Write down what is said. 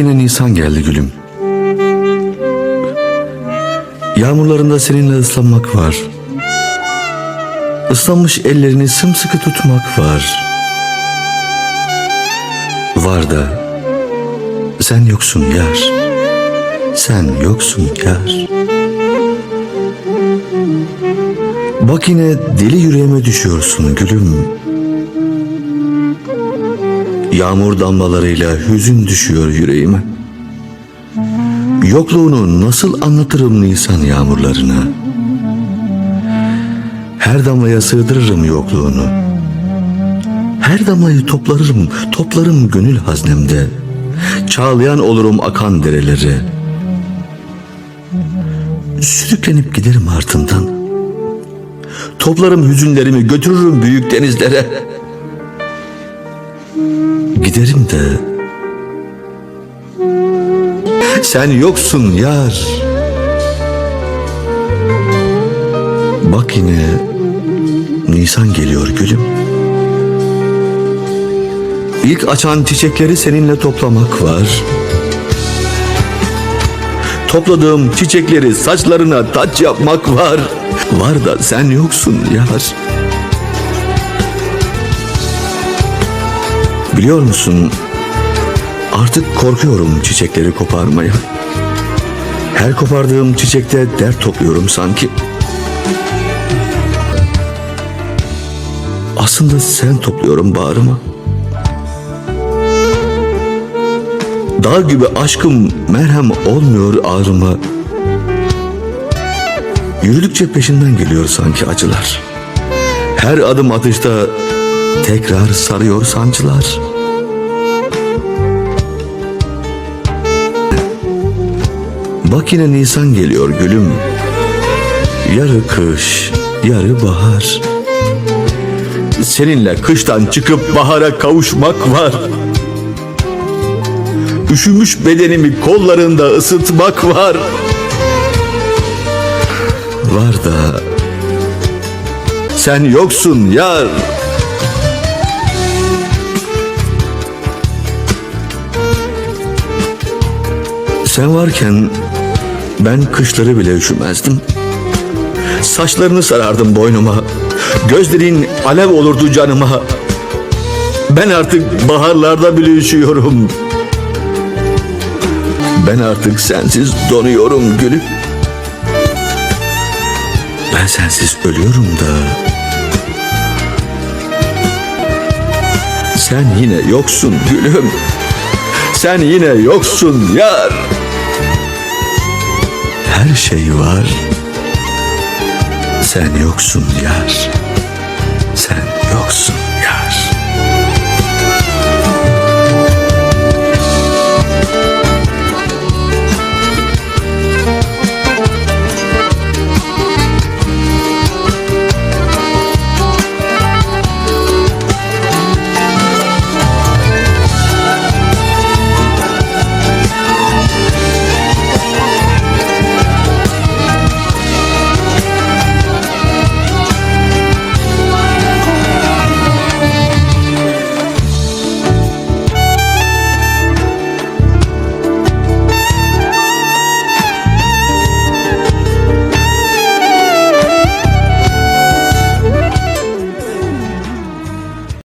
Nisan geldi gülüm. Yağmurlarında seninle ıslanmak var. Islanmış ellerini sımsıkı tutmak var. Var da sen yoksun yar. Sen yoksun yar. Bak yine deli yüreğime düşüyorsun gülüm. Yağmur damlalarıyla hüzün düşüyor yüreğime. Yokluğunu nasıl anlatırım Nisan yağmurlarına? Her damlaya sığdırırım yokluğunu. Her damlayı toplarım, toplarım gönül haznemde. Çağlayan olurum akan derelere. Sürüklenip giderim ardından. Toplarım hüzünlerimi götürürüm büyük denizlere. Giderim de sen yoksun yar. Bak yine Nisan geliyor gülüm. İlk açan çiçekleri seninle toplamak var. Topladığım çiçekleri saçlarına taç yapmak var. Var da sen yoksun yar. Biliyor musun? Artık korkuyorum çiçekleri koparmaya. Her kopardığım çiçekte dert topluyorum sanki. Aslında sen topluyorum bağrıma. Dağ gibi aşkım merhem olmuyor ağrıma. Yürüdükçe peşinden geliyor sanki acılar. Her adım atışta tekrar sarıyor sancılar. Bak yine Nisan geliyor gülüm. Yarı kış, yarı bahar. Seninle kıştan çıkıp bahara kavuşmak var. Üşümüş bedenimi kollarında ısıtmak var. Var da sen yoksun yar. Sen varken ben kışları bile üşümezdim. Saçlarını sarardım boynuma. Gözlerin alev olurdu canıma. Ben artık baharlarda bile üşüyorum. Ben artık sensiz donuyorum gülüm. Ben sensiz ölüyorum da. Sen yine yoksun gülüm. Sen yine yoksun yar. Her şey var. Sen yoksun yar. Sen.